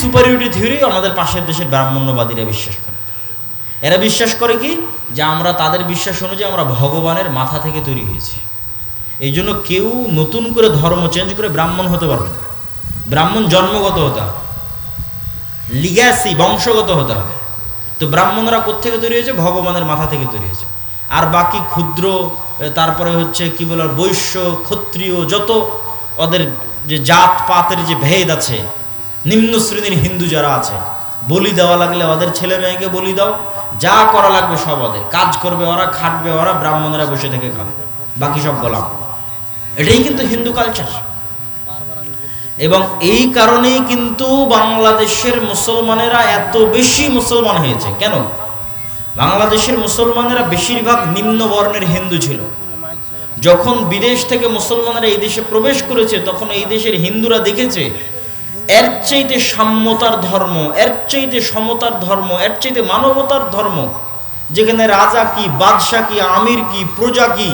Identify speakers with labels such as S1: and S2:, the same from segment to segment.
S1: Superiority theory আমাদের পাশের দেশের ব্রাহ্মণ্যবাদীরা বিশ্বাস করে। এরা বিশ্বাস করে কি? যে আমরা তাদের বিশ্বাস অনুযায়ী আমরা ভগবানের মাথা থেকে তৈরি হয়েছি। এই জন্য কেউ নতুন করে ধর্ম চেঞ্জ করে ব্রাহ্মণ হতে পারবে না। ব্রাহ্মণ জন্মগত হতে হবে। লিগ্যাসি বংশগত হতে হবে। তো ব্রাহ্মণরা কোত্থেকে তৈরি হয়েছে? ভগবানের মাথা থেকে তৈরি হয়েছে। আর বাকি ক্ষুদ্র তারপরে হচ্ছে কি বলে, বৈশ্য, ক্ষত্রিয়, যত ওদের যে জাত পাতের যে ভেদ আছে নিম্ন শ্রেণির হিন্দু যারা আছে, বলি দেওয়া লাগলে ওদের ছেলে মেয়েকে বলি দাও, যা করা লাগবে সব ওদের। কাজ করবে ওরা, খাটবে ওরা, ব্রাহ্মণরা বসে থেকে খাবে। বাকি সব গোলাম। এটাই কিন্তু হিন্দু কালচার এবং এই কারণেই কিন্তু বাংলাদেশের মুসলমানেরা এত বেশি মুসলমান হয়েছে। কেন? বাংলাদেশের মুসলমানেরা বেশিরভাগ নিম্ন বর্ণের হিন্দু ছিল। যখন বিদেশ থেকে মুসলমানেরা এই দেশে প্রবেশ করেছে, তখন এই দেশের হিন্দুরা দেখেছে এর চাইতে সাম্যতার ধর্ম, এর চাইতে সমতার ধর্ম, এর চাইতে মানবতার ধর্ম, যেখানে রাজা কি, বাদশাহ কি, আমির কি, প্রজা কি,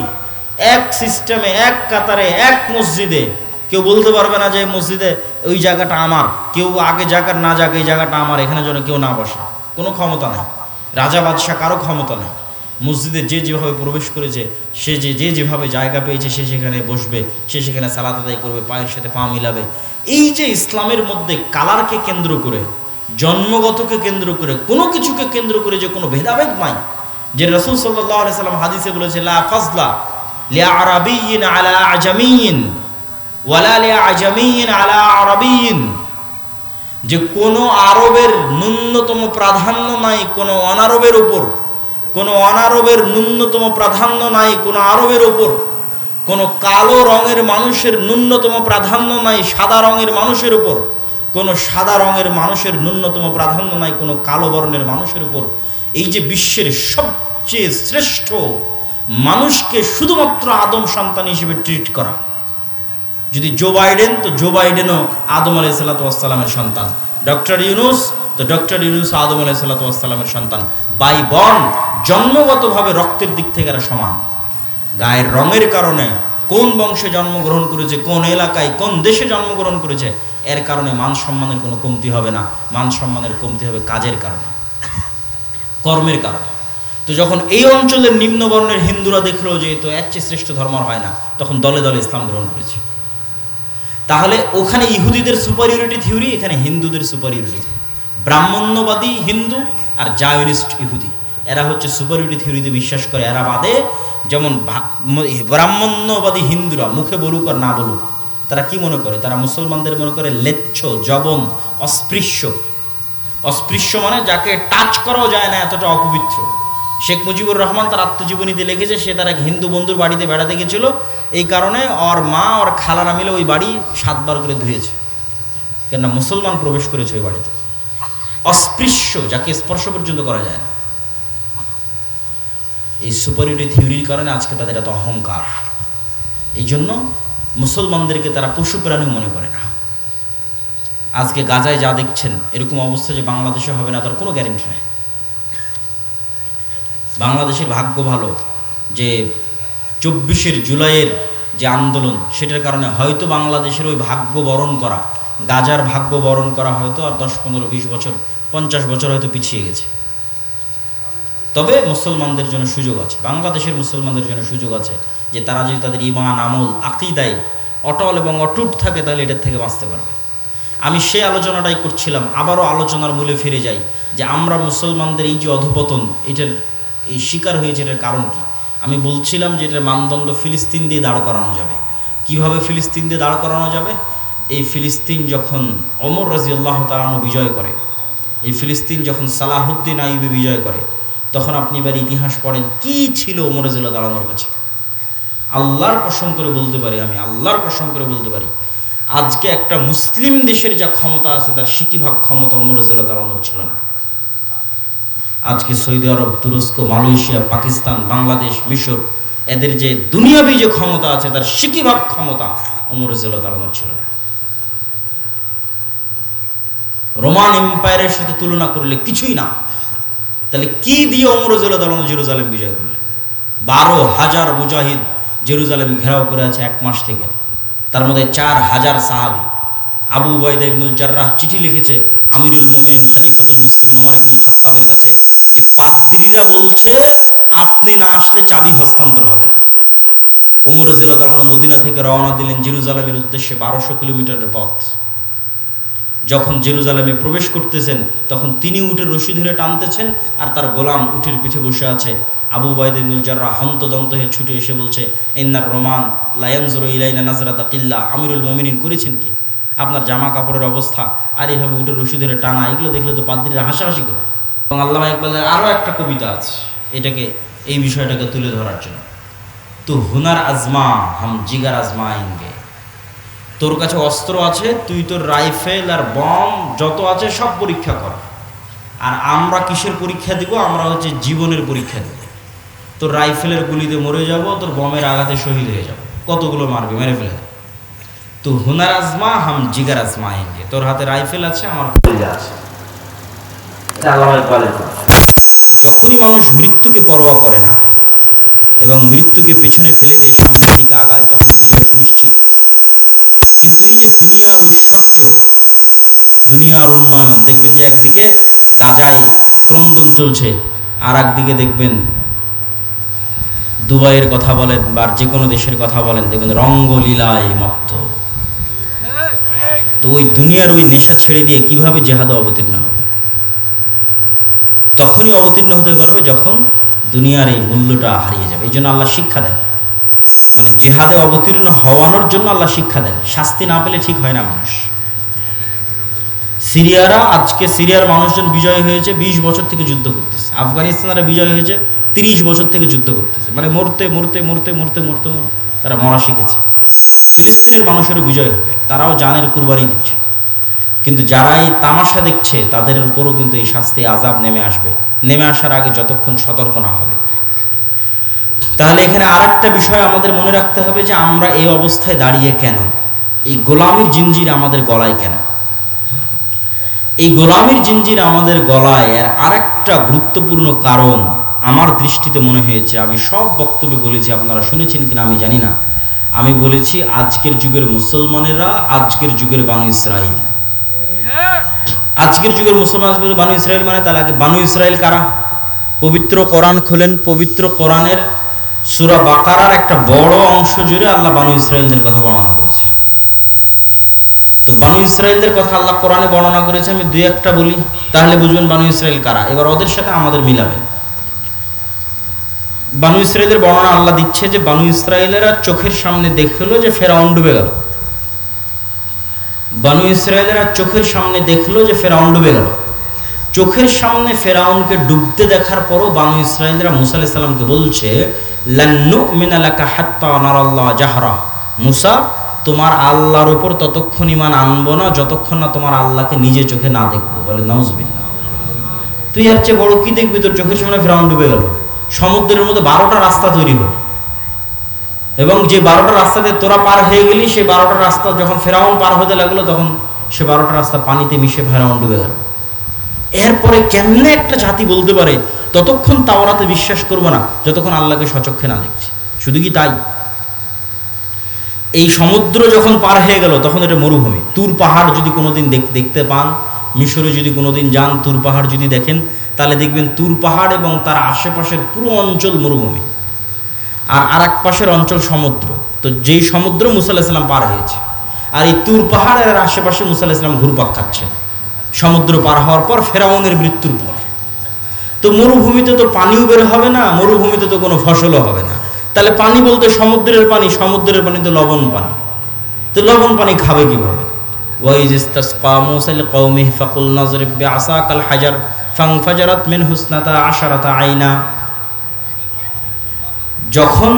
S1: এক সিস্টেমে, এক কাতারে, এক মসজিদে, কেউ বলতে পারবে না যে মসজিদে ওই জায়গাটা আমার, কেউ আগে জায়গার না যাক, এই জায়গাটা আমার, এখানে যেন কেউ না বসে। কোনো ক্ষমতা নেই। রাজা, বাদশাহ কারও ক্ষমতা নেই। মসজিদে যে যেভাবে প্রবেশ করেছে, সে যে যে যেভাবে জায়গা পেয়েছে, সে সেখানে বসবে, সে সেখানে সালাত আদায় করবে, পায়ের সাথে পা মিলাবে। এই যে ইসলামের মধ্যে কালারকে কেন্দ্র করে, জন্মগতকে কেন্দ্র করে, কোনো কিছুকে কেন্দ্র করে যে কোনো ভেদাভেদ নাই, যে রসুল সাল্লাম হাদিসে বলেছে, লা ফাজলা আলা ওয়ালা আলা যে কোনো আরবের ন্যূনতম প্রাধান্য নাই, কোনো অনারবের উপর, কোনো অনারবের ন্যূনতম প্রাধান্য নাই, কোনো আরবের উপর। কোনো কালো রঙের মানুষের ন্যূনতম প্রাধান্য নাই সাদা রঙের মানুষের উপর। কোনো সাদা রঙের মানুষের ন্যূনতম প্রাধান্য নাই কোনো কালো বর্ণের মানুষের উপর। এই যে বিশ্বের সবচেয়ে শ্রেষ্ঠ মানুষকে শুধুমাত্র আদম সন্তান হিসেবে ট্রিট করা। যদি জো বাইডেন তো জো বাইডেনও আদম আলাই সাল্লাতামের সন্তান। ডক্টর ইউনুস তো ডক্টর ইউনুস আদম আলাই সাল্লাতামের সন্তান। বাই বর্ণ জন্মগতভাবে রক্তের দিক থেকে এরা সমান। গায়ের রঙের কারণে কোন বংশে জন্মগ্রহণ করেছে, কোন এলাকায়, কোন দেশে জন্মগ্রহণ করেছে, এর কারণে মান সম্মানের কোনো কমতি হবে না। মান সম্মানের কমতি হবে কাজের কারণে, কর্মের কারণে। তো যখন এই অঞ্চলের নিম্নবর্ণের হিন্দুরা দেখল যে তো এর চেয়ে শ্রেষ্ঠ ধর্ম হয় না, তখন দলে দলে ইসলাম গ্রহণ করেছে। তাহলে ওখানে ইহুদিদের সুপারিয়রিটি থিওরি এখানে হিন্দুদের সুপারিয়রিটি ব্রাহ্মণ্যবাদী হিন্দু আর জায়নিস্ট ইহুদি। এরা হচ্ছে সুপারিয়রিটি থিওরিতে বিশ্বাস করে। এরা বাদে যেমন ব্রাহ্মণ্যবাদী হিন্দুরা মুখে বলুক আর না বলুক, তারা কি মনে করে? তারা মুসলমানদের মনে করে লেচ্ছ, জবন, অস্পৃশ্য। অস্পৃশ্য মানে যাকে টাচ করাও যায় না এতটা অপবিত্র। শেখ মুজিবুর রহমান তার আত্মজীবনীতে লিখেছে, সে তার এক হিন্দু বন্ধুর বাড়িতে বেড়াতে গেছিল। এই কারণে ওর মা, ওর খালারা মিলে ওই বাড়ি সাতবার করে ধুয়েছে। কেননা মুসলমান প্রবেশ করেছে ওই বাড়িতে। অস্পৃশ্য, যাকে স্পর্শ পর্যন্ত করা যায় না। এই সুপারিটি থিওরির কারণে আজকে তাদের এত অহংকার। এই জন্য মুসলমানদেরকে তারা পশু প্রাণী মনে করে না। আজকে গাজায় যা দেখছেন, এরকম অবস্থা যে বাংলাদেশে হবে না, তার কোনো গ্যারেন্টি নেই। বাংলাদেশের ভাগ্য ভালো যে চব্বিশের জুলাইয়ের যে আন্দোলন, সেটার কারণে হয়তো বাংলাদেশের ওই ভাগ্য বরণ করা, গাজার ভাগ্য বরণ করা হয়তো আর দশ, পনেরো, বিশ বছর, পঞ্চাশ বছর হয়তো পিছিয়ে গেছে। তবে মুসলমানদের জন্য সুযোগ আছে। বাংলাদেশের মুসলমানদের জন্য সুযোগ আছে যে তারা যদি তাদের ইমান আমল, আকিদায় অটল এবং অটুট থাকে, তাহলে এটার থেকে বাঁচতে পারবে। আমি সেই আলোচনাটাই করছিলাম, আবারও আলোচনার মূলে ফিরে যাই যে আমরা মুসলমানদের এই যে অধপতন, এটার এই শিকার হয়েছে, এটার কারণ কি? আমি বলছিলাম যে এটার মানদণ্ড ফিলিস্তিন দিয়ে দাঁড় করানো যাবে। কীভাবে ফিলিস্তিন দিয়ে দাঁড় করানো যাবে? এই ফিলিস্তিন যখন অমর রাজি আল্লাহ তালানো বিজয় করে, এই ফিলিস্তিন যখন সালাহুদ্দিন আইবি বিজয় করে তখন আপনি এবার ইতিহাস পড়েন, কি ছিল ওমর রাজিল্লাহ তালানোর কাছে? আল্লাহর কসম করে বলতে পারি আমি, আল্লাহর কসম করে বলতে পারি, আজকে একটা মুসলিম দেশের যা ক্ষমতা আছে তার সিকিভাগ ক্ষমতা অমর রাজিল্লাহ তালানোর ছিল না। আজকে সৌদি আরব, তুরস্ক, মালয়েশিয়া, পাকিস্তান, বাংলাদেশ, মিশর, এদের যে দুনিয়াবি যে ক্ষমতা আছে তার সিকিভাগ ক্ষমতা অমর রাজিল্লাহ তালানোর ছিল না। রোমান এম্পায়ারের সাথে তুলনা করলে কিছুই না। তাহলে কি দিয়ে তালন জেরুজালেম বিজয় করলেন বারো হাজার মুজাহিদ জেরুজালেম ঘেরাও করে আছে এক মাস থেকে। তার মধ্যে চার হাজার সাহাবি। আবু উবাইদা ইবনুল জার্রাহ চিঠি লিখেছে আমিরুল মোমিন খলিফাতুল মুসলিমিন ওমর ইবনুল খাত্তাবের কাছে যে, পাদ্রিরা বলছে, আপনি না আসলে চাবি হস্তান্তর হবে না। ওমর রাজিয়াল্লাহু মদিনা থেকে রওনা দিলেন জেরুজালেমের উদ্দেশ্যে বারোশো কিলোমিটারের পথ। যখন জেরুজালেমে প্রবেশ করতেছেন, তখন তিনি উঠে রশি ধরে টানতেছেন আর তার গোলাম উঠের পিঠে বসে আছে। আবু বাইদুল জাররা হন্তদন্ত হয়ে ছুটে এসে বলছে, ইন্নার রোমান লায়ানজুর ইলাইনা নাজরাতা কিল্লা, আমিরুল মমিনিন করেছেন কি? আপনার জামা কাপড়ের অবস্থা আর এইভাবে উঠে রশি ধরে টানা, এগুলো দেখলে তো পাদ্রীরা হাসাহাসি করে। এবং আল্লাহ ইকবালের আরও একটা কবিতা আছে, এটাকে, এই বিষয়টাকে তুলে ধরার জন্য। তো হুনার আজমা হাম জিগার আজমা আইনগে তোর কাছে অস্ত্র আছে, তুই তোর রাইফেল আর বম যত আছে সব পরীক্ষা কর। আর আমরা কিসের পরীক্ষা দিব? আমরা হচ্ছে জীবনের পরীক্ষা দিব। তোর রাইফেলের গুলিতে মরে যাব, তোর বমের আঘাতে শহীদ হয়ে যাব। কতগুলো মারবে? মেরে ফেলে তো হুনার আজমা, হাম জিগার আজমা আইনগে। তোর হাতে রাইফেল আছে, আমার আছে। যখনই মানুষ মৃত্যুকে পরোয়া করে না, এবং মৃত্যুকে পেছনে ফেলে দিয়ে সামনের দিকে আগায়, তখন বিজয় সুনিশ্চিত। কিন্তু এই যে দুনিয়ার ঐশ্বর্য দুনিয়ার উন্নয়ন, দেখবেন যে একদিকে গাজাই ক্রন্দন চলছে আর একদিকে দেখবেন দুবাইয়ের কথা বলেন বা যে কোনো দেশের কথা বলেন, দেখবেন রঙ্গলীলায় মত্ত। তো ওই দুনিয়ার ওই নেশা ছেড়ে দিয়ে কীভাবে জেহাদে অবতীর্ণ হবে? তখনই অবতীর্ণ হতে পারবে যখন দুনিয়ার এই মূল্যটা হারিয়ে যাবে। এই জন্য আল্লাহ শিক্ষা দেন। মানে জেহাদে অবতীর্ণ হওয়ানোর জন্য আল্লাহ শিক্ষা দেন। শাস্তি না পেলে ঠিক হয় না মানুষ। সিরিয়ারা আজকে সিরিয়ার মানুষজন বিজয় হয়েছে, বিশ বছর থেকে যুদ্ধ করতেছে। আফগানিস্তানরা বিজয় হয়েছে, তিরিশ বছর থেকে যুদ্ধ করতেছে। মানে মরতে মরতে মরতে মরতে মরতে মরতে তারা মরা শিখেছে। ফিলিস্তিনের মানুষেরও বিজয় হবে। তারাও জানের কুরবানি দিচ্ছে। কিন্তু যারা এই তামাশা দেখছে, তাদের উপরও কিন্তু এই শাস্তি আজাব নেমে আসবে। নেমে আসার আগে যতক্ষণ সতর্ক না হবে। তাহলে এখানে আর একটা বিষয় আমাদের মনে রাখতে হবে যে আমরা এই অবস্থায় দাঁড়িয়ে কেন? এই গোলামির জিঞ্জির আমাদের গলায় কেন? এই গোলামির জিঞ্জির আমাদের গলায় এর আরেকটা গুরুত্বপূর্ণ কারণ আমার দৃষ্টিতে মনে হয়েছে। আমি সব বক্তব্যে বলেছি, আপনারা শুনেছেন কিনা আমি জানি না। আমি বলেছি, আজকের যুগের মুসলমানেরা, আজকের যুগের বানু ইসরায়েল আজকের যুগের মুসলমান বানু ইসরায়েল মানে তাহলে আগে বানু ইসরায়েল কারা? পবিত্র কোরআন খোলেন, পবিত্র কোরআনের সুরা বাকারার একটা বড় অংশ জুড়ে আল্লাহ বানু ইসরায়েলদের কথা বর্ণনা করেছে। তো বানু ইসরায়েলদের কথা আল্লাহ কোরআনে বর্ণনা করেছে, আমি দুই একটা বলি, তাহলে বুঝবেন বানু ইসরায়েল কারা। এবার ওদের সাথে আমাদের মিলাবেন বানু ইসরায়েলের বর্ণনা আল্লাহ দিচ্ছে যে বানু ইসরায়েলেরা চোখের সামনে দেখল যে ফেরাউন ডুবে গেল। বানু ইসরায়েলেরা চোখের সামনে দেখল যে ফেরাউন ডুবে গেল। চোখের সামনে ফেরাউনকে ডুবতে দেখার পরও বানু ইসরায়েলরা মুসা আলাইহিস সালামকে বলছে লান্নু মিনালাকা হাত্তা জাহরা। মুসা, তোমার আল্লাহর উপর ততক্ষণ ইমান আনব না, যতক্ষণ না তোমার আল্লাহকে নিজে চোখে না দেখব। বলে, নাউজবিল্লাহ। তুই আর চেয়ে বড় কি দেখবি? তোর চোখের সামনে ফেরাউন ডুবে গেল। সমুদ্রের মধ্যে বারোটা রাস্তা তৈরি হলো। এবং যে বারোটা রাস্তাতে তোরা পার হয়ে গেলি সেই বারোটা রাস্তা যখন ফেরাউন পার হতে লাগল, তখন সে বারোটা রাস্তা পানিতে মিশে ফেরাউন ডুবে গেল। এরপরে কেমনে একটা জাতি বলতে পারে, ততক্ষণ তাওরাতে বিশ্বাস করব না, যতক্ষণ আল্লাহকে সচক্ষে না দেখছি। শুধু কি তাই? এই সমুদ্র যখন পার হয়ে গেল, তখন এটা মরুভূমি। তুর পাহাড় যদি কোনোদিন দেখ- দেখতে পান, মিশরে যদি কোনোদিন যান, তুর পাহাড় যদি দেখেন, তাহলে দেখবেন তুর পাহাড় এবং তার আশেপাশের পুরো অঞ্চল মরুভূমি। আর আর এক পাশের অঞ্চল সমুদ্র। তো যেই সমুদ্র মুসা আলাহিসাল্লাম পার হয়েছে, আর এই তুর পাহাড়ের আশেপাশে মুসা আলাহিসাল্লাম ঘুরপাক খাচ্ছে। সমুদ্র পার হওয়ার পর ফেরাউনের মৃত্যুর পর। তো মরুভূমিতে তো পানিও বের হবে না, মরুভূমিতে তো কোনো ফসলও হবে না। তাহলে পানি বলতে সমুদ্রের পানি সমুদ্রের পানি তো লবণ পানি। তো লবণ পানি খাবে কীভাবে? হাজার আশারাতা যখন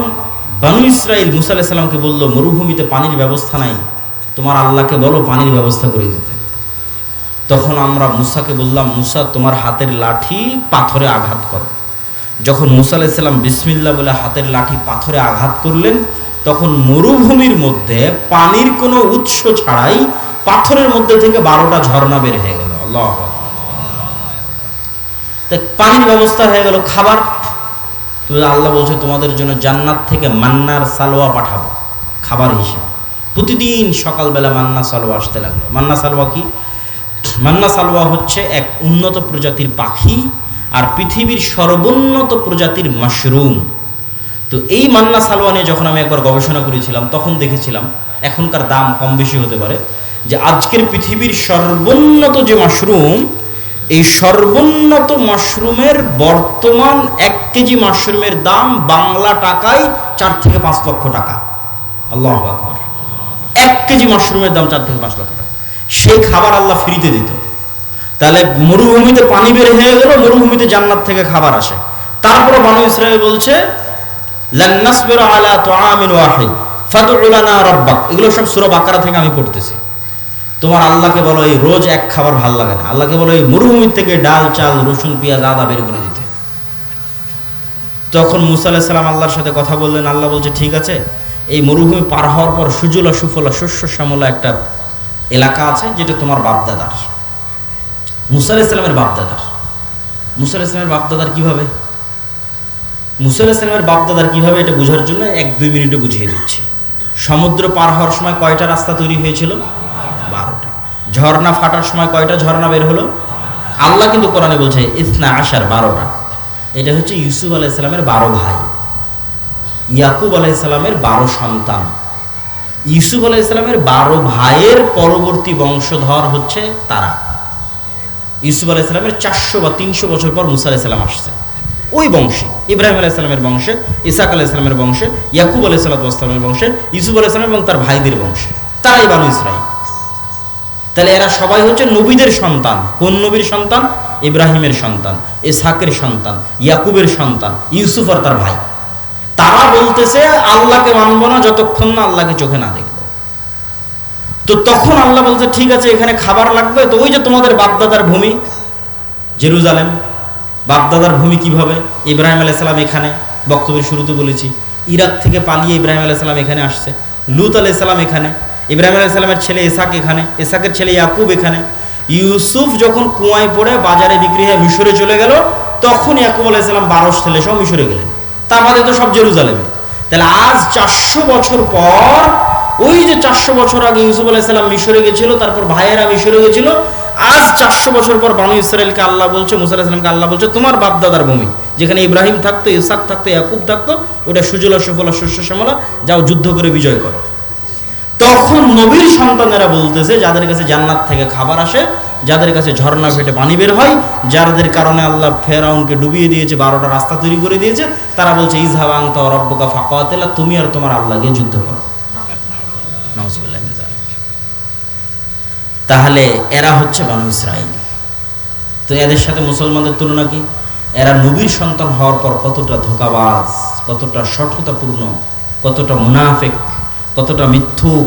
S1: বানু ইসরাইল মুসা আলাইহিস সালামকে বলল, মরুভূমিতে পানির ব্যবস্থা নাই, তোমার আল্লাহকে বলো পানির ব্যবস্থা করে দিতে। তখন আমরা মুসাকে বললাম, মুসা, তোমার হাতের লাঠি পাথরে আঘাত করো। যখন মুসা আলাইসাল্লাম বিসমিল্লা বলে হাতের লাঠি পাথরে আঘাত করলেন, তখন মরুভূমির মধ্যে পানির কোনো উৎস ছাড়াই পাথরের মধ্যে থেকে বারোটা ঝর্ণা বের হয়ে গেল। আল্লাহ পানির ব্যবস্থা হয়ে গেল খাবার। তো আল্লাহ বলছে, তোমাদের জন্য জান্নাত থেকে মান্নার সালোয়া পাঠাবো, খাবার হিসেবে। প্রতিদিন সকালবেলা মান্না সালোয়া আসতে লাগল। মান্না সালোয়া কি? মান্না সালোয়া হচ্ছে এক উন্নত প্রজাতির পাখি আর পৃথিবীর সর্বোন্নত প্রজাতির মাশরুম। তো এই মান্না সালোয়া নিয়ে যখন আমি একবার গবেষণা করেছিলাম, তখন দেখেছিলাম এখনকার দাম কম বেশি হতে পারে, যে আজকের পৃথিবীর সর্বোন্নত যে মাশরুম, এই সর্বোন্নত মাশরুমের বর্তমান এক কেজি মাশরুমের দাম বাংলা টাকায় চার থেকে পাঁচ লক্ষ টাকা। আল্লাহ এক কেজি মাশরুমের দাম চার থেকে পাঁচ লক্ষ টাকা। সেই খাবার আল্লাহ ফ্রিতে দিত। তাহলে মরুভূমিতে পানি বের হয়ে গেল, মরুভূমিতে জান্নাত থেকে খাবার আসে। তারপরে বানু ইসরায়েল বলছে এগুলো সব সূরা বাকারা থেকে আমি পড়তেছি। তোমার আল্লাহকে বলো, এই রোজ এক খাবার ভালো লাগে না। আল্লাহকে বলো, এই মরুভূমির থেকে ডাল, চাল, রসুন, পেঁয়াজ, আদা বের করে দিতে। তখন মুসা আলাহিসাল্লাম আল্লাহর সাথে কথা বললেন। আল্লাহ বলছে, ঠিক আছে, এই মরুভূমি পার হওয়ার পর সুজলা সুফলা শস্য শ্যামলা একটা এলাকা আছে যেটা তোমার বাপদাদার। মুসা আলাহিসাল্লামের বাপদাদার। মুসা আলাহিসাল্লামের বাপদাদার কীভাবে? মুসা আলাহিসাল্লামের বাপদাদার কীভাবে এটা বোঝার জন্য এক দুই মিনিটে বুঝিয়ে দিচ্ছি। সমুদ্র পার হওয়ার সময় কয়টা রাস্তা তৈরি হয়েছিল? বারোটা। ঝর্ণা ফাটার সময় কয়টা ঝর্ণা বের হলো? আল্লাহ কিন্তু কোরআনে বলছে, ইসনা আসার বারোটা। এটা হচ্ছে ইউসুফ আলাইসালামের বারো ভাই। ইয়াকুব আলাইসালামের বারো সন্তান। ইউসুফ আলাইসালামের বারো ভাইয়ের পরবর্তী বংশধর হচ্ছে তারা। ইউসুফ আলাইসালামের চারশো বা তিনশো বছর পর মুসা আলাইসাল্লাম আসছে। ওই বংশে, ইব্রাহিম আলাইসালামের বংশে, ইসাক আলাইসালামের বংশে, ইয়াকুব আলাহ আলাইসালামের বংশে, ইউসুফ আলাইসালাম এবং তার ভাইদের বংশে। তারাই বানু ইসরাইল তাহলে এরা সবাই হচ্ছে নবীদের সন্তান। কোন নবীর সন্তান? ইব্রাহিমের সন্তান, ইসাকের সন্তান, ইয়াকুবের সন্তান, ইউসুফ আর তার ভাই। তারা বলতেছে, আল্লাহকে মানব না, যতক্ষণ না আল্লাহকে চোখে না দেখব। তো তখন আল্লাহ বলছে, ঠিক আছে, এখানে খাবার লাগবে। তো ওই যে তোমাদের বাপদাদার ভূমি, জেরুজালেম, বাপদাদার ভূমি কীভাবে? ইব্রাহিম আলাইসালাম এখানে, বক্তব্যের শুরুতে বলেছি। ইরাক থেকে পালিয়ে ইব্রাহিম আলাইসালাম এখানে আসছে। লুত আলাইসালাম এখানে, ইব্রাহিম আলাইসালামের ছেলে এসাক এখানে এসাকের ছেলে ইয়াকুব এখানে। ইউসুফ যখন কুয়ায় পড়ে, বাজারে বিক্রি হয়ে মিশরে চলে গেল, তখন ইয়াকুব আলাইসালাম বারোশ ছেলে সব মিশরে গেলেন। তার বাদে তো সব জেরুজালেমে। তাহলে আজ চারশো বছর পর, ওই যে চারশো বছর আগে ইউসুফ আলাইসাল্লাম মিশরে গেছিল, তারপর ভাইয়েরা মিশরে গেছিল, আজ চারশো বছর পর বানু ইসরায়েলকে আল্লাহ বলছে, মুসা আলাহিসামকে আল্লাহ বলছে, তোমার বাপদাদার ভূমি, যেখানে ইব্রাহিম থাকতো ইসাক থাকতো, ইয়াকুব থাকতো, ওটা সুজলা, সুফলা, শস্য, শ্যামলা, যাও যুদ্ধ করে বিজয় করো। তখন নবীর সন্তানেরা বলতেছে, যাদের কাছে জান্নাত থেকে খাবার আসে যাদের কাছে ঝর্ণা ফেটে পানি বের হয়, যাদের কারণে আল্লাহ ফেরাউনকে ডুবিয়ে দিয়েছে, বারোটা রাস্তা তৈরি করে দিয়েছে, তারা বলছে ইজহাব আংতা রব্বকা ফাঁকা তুমি আর তোমার আল্লাহকে যুদ্ধ করো। তাহলে এরা হচ্ছে বানু ইসরাইল। তো এদের সাথে মুসলমানদের তুলনা কি? এরা নবীর সন্তান হওয়ার পর কতটা ধোকাবাজ, কতটা সঠতাপূর্ণ কতটা মুনাফেক, কতটা মিথ্যুক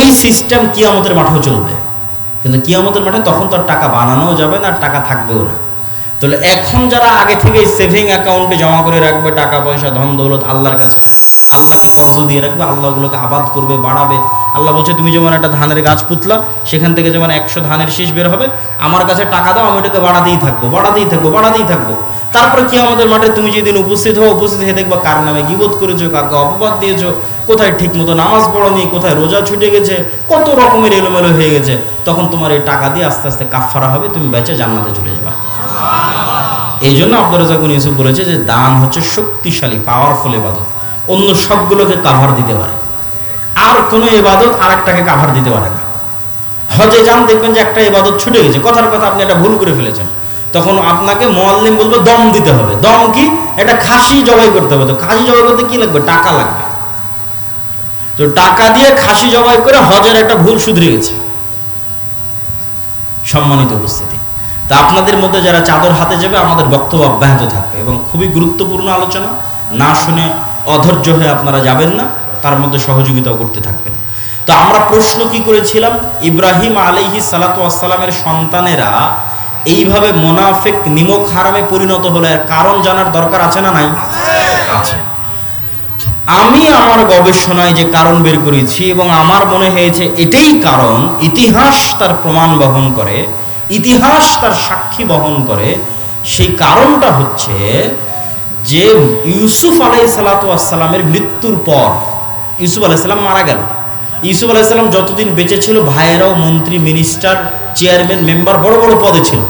S1: এই সিস্টেম কিয়ামতের মাঠেও চলবে। কিন্তু কিয়ামতের মাঠে তখন তো আর টাকা বানানোও যাবে না, আর টাকা থাকবেও না। তাহলে এখন যারা আগে থেকে সেভিং অ্যাকাউন্টে জমা করে রাখবে, টাকা পয়সা, ধন, দৌলত, আল্লাহর কাছে, আল্লাহকে কর্জ দিয়ে রাখবে, আল্লাহ ওগুলোকে আবাদ করবে, বাড়াবে। আল্লাহ বলছে, তুমি যেমন একটা ধানের গাছ পুতলা, সেখান থেকে যেমন একশো ধানের শীষ বের হবে, আমার কাছে টাকা দাও, আমি ওটাকে বাড়াতেই থাকব বাড়াতেই থাকব বাড়াতেই থাকব। তারপরে কি আমাদের মাঠে? তুমি যেদিন উপস্থিত হও, উপস্থিত হয়ে দেখবা কার নামে গিবোধ করেছ কাকে অপবাদ দিয়েছ, কোথায় ঠিক মতো নামাজ পড়নি, কোথায় রোজা ছুটে গেছে, কত রকমের এলোমেলো হয়ে গেছে। তখন তোমার এই টাকা দিয়ে আস্তে আস্তে কাফারা হবে, তুমি বেঁচে জান্নাতে চলে যাবা। এই জন্য আব্দুল রাজাক বিন ইউসুফ বলেছে যে, দান হচ্ছে শক্তিশালী পাওয়ারফুল এবাদত অন্য সবগুলোকে কাভার দিতে পারে। আর কোনো এবাদত আর একটাকে কাভার দিতে পারে না। হজে যান, দেখবেন যে একটা এবাদত ছুটে গেছে। কথার কথা আপনি একটা ভুল করে ফেলেছেন। তখন আপনাকে মোয়াল্লিম বলবে, দম দিতে হবে। দম কি? একটা খাসি জবাই করতে হবে। তো খাসি জবাই করতে কি লাগবে? টাকা লাগবে। তো টাকা দিয়ে খাসি জবাই করে হজের একটা ভুল শুধরে গেছে। সম্মানিত উপস্থিতি। তা আপনাদের মধ্যে যারা চাদর হাতে যাবে, আমাদের বক্তব্য অব্যাহত থাকবে এবং খুবই গুরুত্বপূর্ণ আলোচনা। না শুনে অধৈর্য হয়ে আপনারা যাবেন না, তার মধ্যে সহযোগিতাও করতে থাকবেন। তো আমরা প্রশ্ন কি করেছিলাম? ইব্রাহিম আলাইহি সালাতু আসসালামের সন্তানেরা এইভাবে মোনাফেক নিমক হারামে পরিণত হলো কারণ জানার দরকার আছে না নাই? আছে। আমি আমার গবেষণায় যে কারণ বের করেছি এবং আমার মনে হয়েছে এটাই কারণ, ইতিহাস তার প্রমাণ বহন করে, ইতিহাস তার সাক্ষী বহন করে, সেই কারণটা হচ্ছে যে ইউসুফ আলাই সালাতামের মৃত্যুর পর, ইউসুফ আলাইসাল্লাম মারা গেল। ইউসুফ আলাইসাল্লাম যতদিন বেঁচে ছিল, ভাইয়েরাও মন্ত্রী মিনিস্টার চেয়ারম্যান মেম্বার বড় বড় পদে ছিল।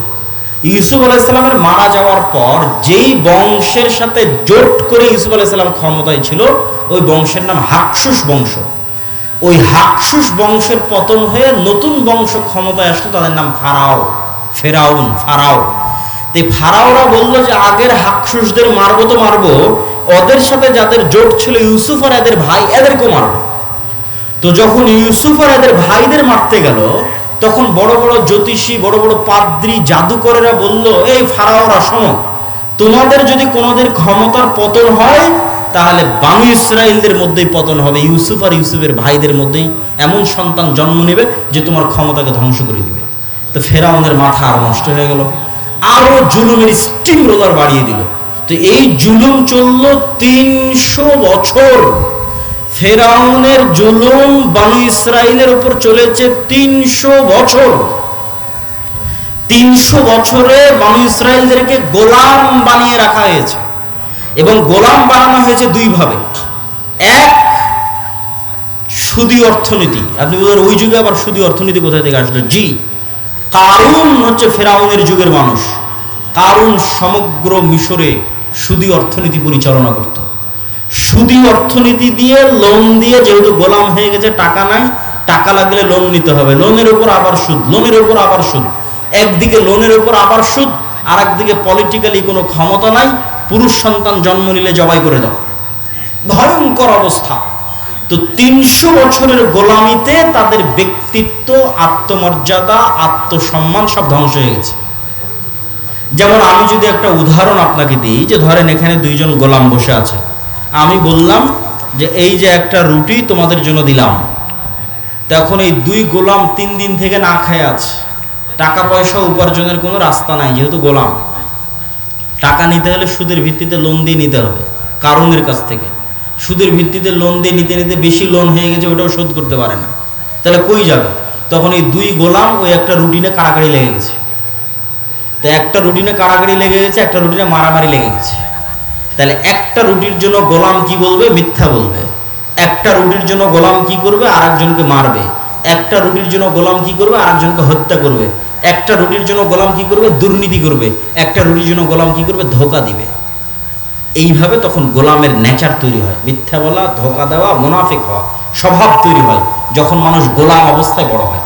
S1: ইউসুফ আলাইসাল্লামের মারা যাওয়ার পর যেই বংশের সাথে জোট করে ইউসুফ আলাইসাল্লাম ক্ষমতায় ছিল, ওই বংশের নাম হাকসুস বংশ। ওই হাকসুস বংশের পতন হয়ে নতুন বংশ ক্ষমতায় আসলো, তাদের নাম ফারাও, ফেরাউন, ফারাও। তো ফারাওরা বলল যে, আগের হাকসুসদের মারবো তো মারবো, ওদের সাথে যাদের জোট ছিল ইউসুফ আর এদের ভাই, এদেরকেও মারবো। তো যখন ইউসুফ আর এদের ভাইদের মারতে গেল তখন বড় বড় জ্যোতিষী, বড় বড় পাদ্রি, জাদুকরেরা বলল, এই ফারাওরা, শোনো, তোমাদের যদি কোনোদের ক্ষমতার পতন হয়, তাহলে বানু ইসরায়েলদের মধ্যেই পতন হবে। ইউসুফ আর ইউসুফের ভাইদের মধ্যেই এমন সন্তান জন্ম নেবে যে তোমার ক্ষমতাকে ধ্বংস করে দিবে। তো ফেরাউনের মাথা আরও নষ্ট হয়ে গেল। আরও জুলুমের স্টিম রোলার বাড়িয়ে দিল। তো এই জুলুম চলল তিনশো বছর। ফেরাউনের জুলুম বানু ইসরায়েলের উপর চলেছে তিনশো বছর। তিনশো বছরে বানু ইসরায়েলদেরকে গোলাম বানিয়ে রাখা হয়েছে। এবং গোলাম বানানো হয়েছে দুইভাবে। এক, সুদী অর্থনীতি। আপনি বলেন, ওই যুগে আবার সুদী অর্থনীতি কোথায় থেকে আসলো? জি, কারুন হচ্ছে ফেরাউনের যুগের মানুষ। কারুন সমগ্র মিশরে সুদী অর্থনীতি পরিচালনা করত। সুদী অর্থনীতি দিয়ে লোন দিয়ে যেহেতু গোলাম হয়ে গেছে, টাকা নাই, টাকা লাগলে লোন নিতে হবে। লোনের উপর আবার সুদ লোনের উপর আবার সুদ। একদিকে লোনের উপর আবার সুদ আর একদিকে পলিটিক্যালি কোনো ক্ষমতা নাই, পুরুষ সন্তান জন্ম নিলে জবাই করে দাও। ভয়ঙ্কর অবস্থা। তো তিনশো বছরের গোলামিতে তাদের ব্যক্তিত্ব, আত্মমর্যাদা, আত্মসম্মান সব ধ্বংস হয়ে গেছে। যেমন আমি যদি একটা উদাহরণ আপনাকে দিই, যে ধরেন এখানে দুইজন গোলাম বসে আছে। আমি বললাম যে এই যে একটা রুটি তোমাদের জন্য দিলাম। তখন এই দুই গোলাম তিন দিন থেকে না খেয়ে আছে টাকা পয়সা উপার্জনের কোনো রাস্তা নাই, যেহেতু গোলাম। টাকা নিতে হলে সুদের ভিত্তিতে লোন দিয়ে নিতে হবে কারণের কাছ থেকে। সুদের ভিত্তিতে লোন দিয়ে নিতে নিতে বেশি লোন হয়ে গেছে, ওটাও শোধ করতে পারে না। তাহলে কই যাবে? তখন এই দুই গোলাম ওই একটা রুটিনে কাড়াকাড়ি লেগে গেছে। তো একটা রুটিনে কাড়াকাড়ি লেগে গেছে, একটা রুটিনে মারামারি লেগে গেছে। তাহলে একটা রুটির জন্য গোলাম কি বলবে? মিথ্যা বলবে। একটা রুটির জন্য গোলাম কি করবে? আরেকজনকে মারবে। একটা রুটির জন্য গোলাম কি করবে? আরেকজনকে হত্যা করবে। একটা রুটির জন্য গোলাম কি করবে? দুর্নীতি করবে। একটা রুটির জন্য গোলাম কি করবে? ধোকা দিবে। এইভাবে তখন গোলামের নেচার তৈরি হয়। মিথ্যা বলা, ধোকা দেওয়া, মুনাফিক হওয়া, স্বভাব তৈরি হয়। যখন মানুষ গোলাম অবস্থায় বড় হয়।